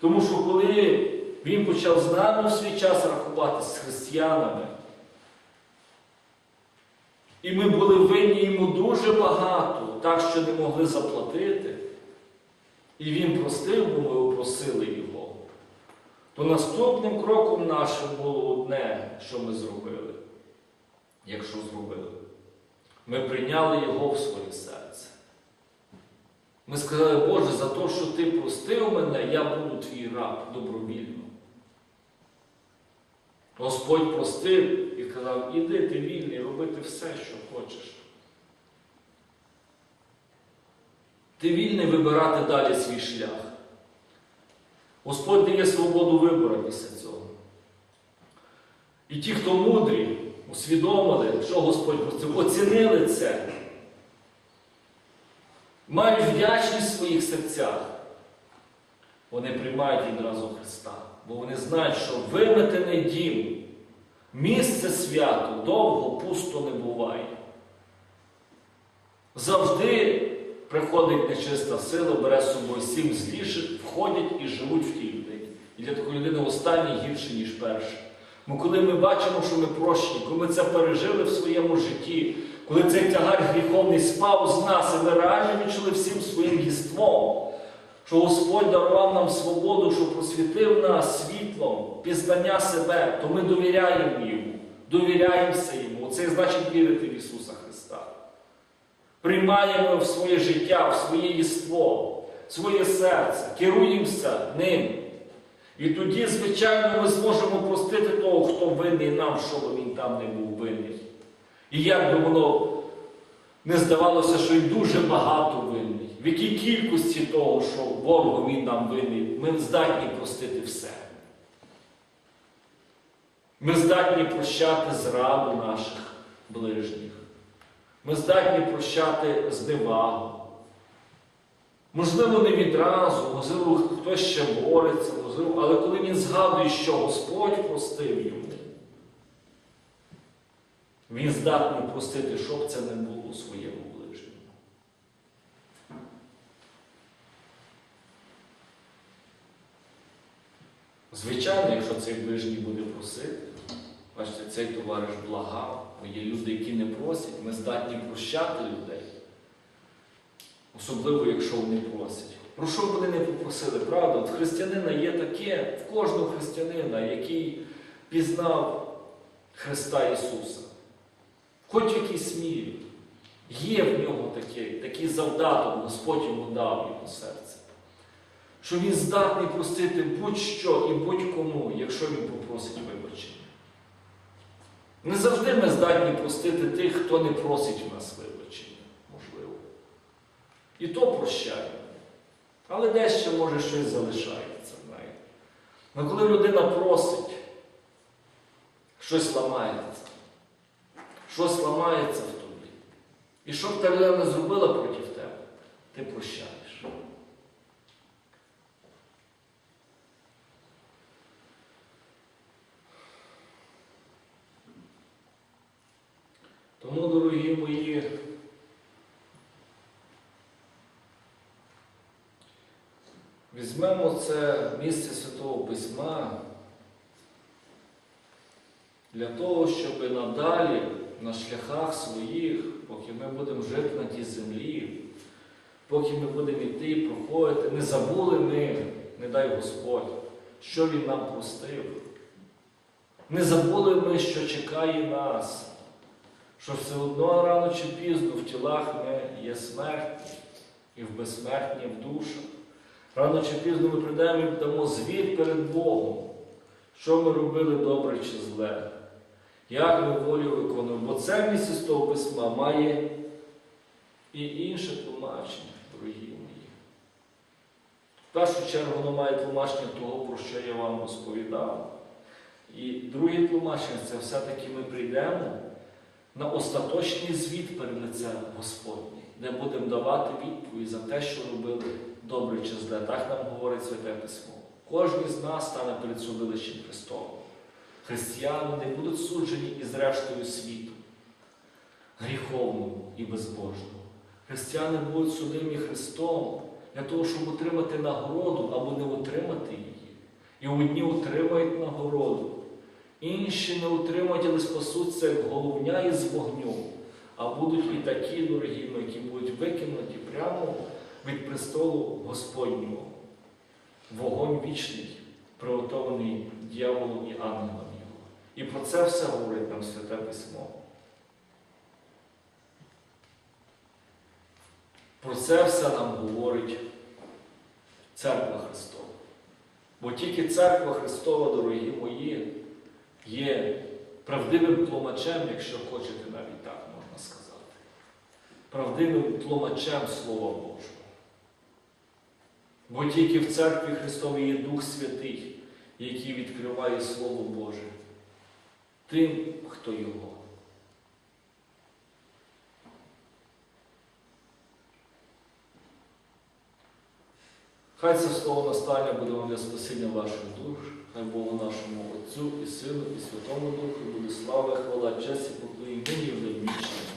Тому що коли він почав з нами в свій час рахувати з християнами, і ми були винні йому дуже багато, так що не могли заплатити, і він простив, бо ми просили його, то наступним кроком нашим було одне, що ми зробили, якщо зробили. Ми прийняли його в своє серце. Ми сказали, Боже, за те, що ти простив мене, я буду твій раб добровільно. Господь простив і сказав, іди ти вільний, робити все, що хочеш. Ти вільний вибирати далі свій шлях. Господь дає свободу вибору після цього. І ті, хто мудрі, усвідомили, що Господь простив, оцінили це, мають вдячність в своїх серцях. Вони приймають відразу Христа, бо вони знають, що виметений дім, місце свято довго пусто не буває. Завжди приходить нечиста сила, бере з собою сім зліших, входять і живуть в тій людині. І для такої людини останній гірше, ніж перший. Бо коли ми бачимо, що ми прощені, коли ми це пережили в своєму житті, коли цей тягар гріховний спав з нас, і ми реально відчули всім своїм єством, що Господь дарував нам свободу, що просвітив нас світлом, пізнання себе, то ми довіряємо йому, довіряємося йому. Це значить вірити в Ісуса Христа. Приймаємо в своє життя, в своє єство, в своє серце, керуємося ним. І тоді, звичайно, ми зможемо простити того, хто винний нам, що би він там не був винний. І як би воно не здавалося, що й дуже багато винний. В якій кількості того, що ворогу він нам винний, ми здатні простити все. Ми здатні прощати зраду наших ближніх. Ми здатні прощати зневагу. Можливо, не відразу, можливо, хтось ще бореться, можливо, але коли він згадує, що Господь простив йому, він здатний простити, щоб це не було у своєму ближньому. Звичайно, якщо цей ближній буде просити, бачите, цей товариш благав, бо є люди, які не просять, ми здатні прощати людей. Особливо, якщо вони просять. Про що вони не попросили? Правда, от християнина є таке, в кожного християнина, який пізнав Христа Ісуса. Хоч в якійсь мірі. Є в нього такий, такий завдаток, Господь йому дав його серце. Що він здатний простити будь-що і будь-кому, якщо він попросить вибачення. Не завжди ми здатні простити тих, хто не просить в нас вибачення. І то прощаю. Але дещо, може щось залишається. знаєте. Але коли людина просить, щось ламається. Щось ламається в тобі. І що б людина не зробила проти тебе, ти прощаєш. Тому, дорогі мої, візьмемо це місце Святого Письма для того, щоб надалі на шляхах своїх, поки ми будемо жити на тій землі, поки ми будемо йти і проходити, не забули ми, не дай Господь, що Він нам простив. Не забули ми, що чекає нас що все одно рано чи пізно в тілах ми є смертні і в безсмертні в душах. Рано чи пізно ми прийдемо і дамо звіт перед Богом, що ми робили добре чи зле, як ми волю виконуємо. Бо це місце з того письма має і інше тлумачення, дорогі мої. В першу чергу воно має тлумачення того, про що я вам розповідав. І друге тлумачення це все-таки ми прийдемо на остаточний звіт перед лицем Господнє, де будемо давати відповідь за те, що робили добре чи зле. Так нам говорить Святе Письмо. Кожен з нас стане перед судилищем Христовим. Християни не будуть суджені із рештою світу, гріховному і безбожному. Християни будуть судимі Христом для того, щоб отримати нагороду або не отримати її. І одні отримають нагороду, інші не отримають, але спасуться як головня із вогню. А будуть і такі, дорогі які будуть викинуті прямо від престолу Господнього. Вогонь вічний, приготований дьяволу і ангелам його. І про це все говорить нам Святе Письмо. Про це все нам говорить Церква Христова. Бо тільки Церква Христова, дорогі мої, є правдивим тлумачем, якщо хочете навіть так можна сказати. Правдивим тлумачем Слова Божого. Бо тільки в церкві Христовій є Дух Святий, який відкриває Слово Боже тим, хто його. Хай це слово настання буде вам для спасіння ваших душ, хай Богу нашому Отцю і Сину, і Святому Духу буде слава, хвала, честь і поклоніння нині і